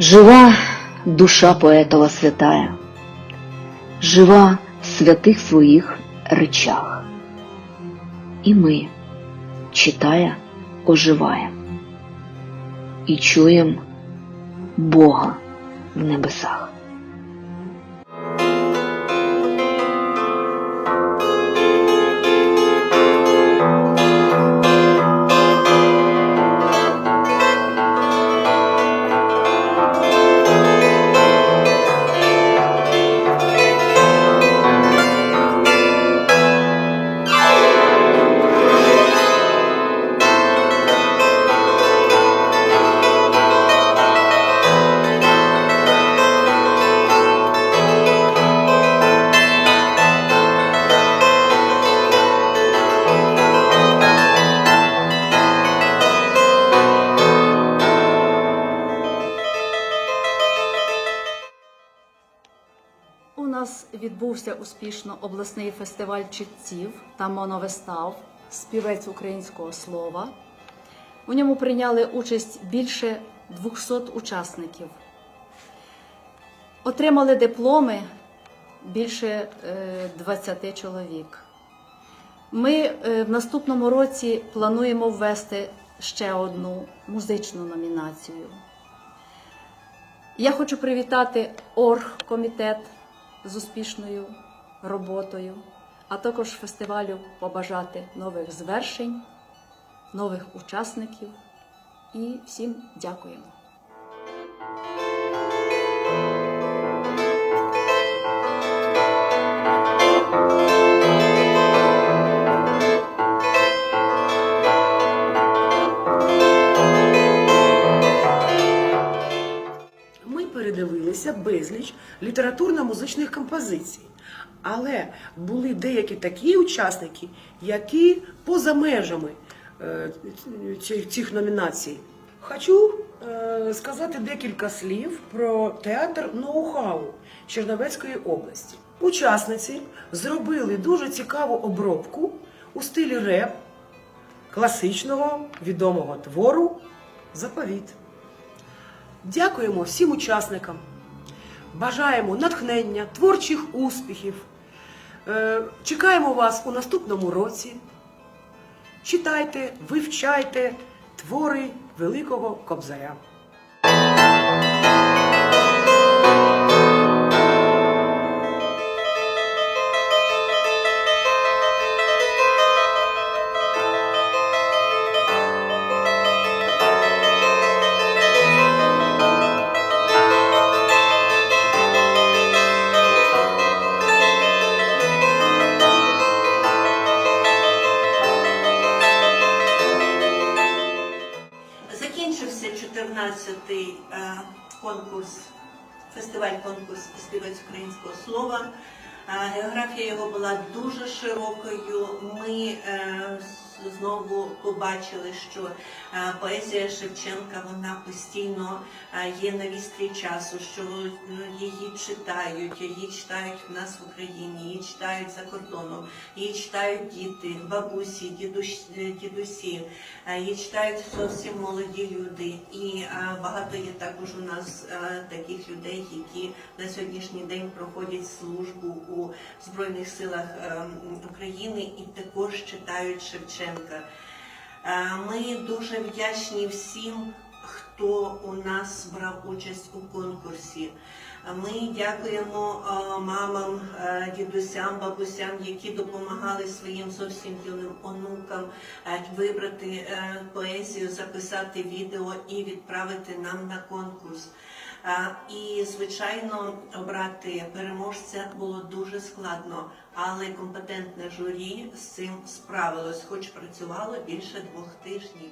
Жива душа поетова святая, жива в святих своїх речах. І ми, читая, оживаєм і чуєм Бога в небесах. Відбувся успішно обласний фестиваль читців та моновистав Співець українського слова. У ньому прийняли участь більше 200 учасників. Отримали дипломи більше е, 20 чоловік. Ми е, в наступному році плануємо ввести ще одну музичну номінацію. Я хочу привітати оргкомітет з успішною роботою, а також фестивалю побажати нових звершень, нових учасників і всім дякуємо. Літературно-музичних композицій, але були деякі такі учасники, які поза межами е, цих номінацій. Хочу е, сказати декілька слів про театр ноу-хау Чернівецької області. Учасниці зробили дуже цікаву обробку у стилі реп класичного відомого твору Заповіт. Дякуємо всім учасникам. Бажаємо натхнення, творчих успіхів. Е, Чекаємо вас у наступному році. Читайте, вивчайте твори Великого Кобзаря. 14-й е, конкурс, фестиваль-конкурс співець українського слова. Е, Географія його була дуже широкою. Ми е, знову побачили, що е, поезія Шевченка вона постійно е, є на вістрі часу, що е, її читають, її читають в нас в Україні, її читають за кордоном, її читають діти, бабусі, дідусі, її читають зовсім молоді люди. І багато є також у нас таких людей, які на сьогоднішній день проходять службу у Збройних силах е, України і також читають Шевченка. Е, Ми дуже вдячні всім, хто у нас брав участь у конкурсі. Ми дякуємо е, мамам, е, дідусям, бабусям, які допомагали своїм зовсім юним онукам е, вибрати поезію, записати відео і відправити нам на конкурс. І, звичайно, обрати переможця було дуже складно, але компетентне журі з цим справилось, хоч працювало більше двох тижнів.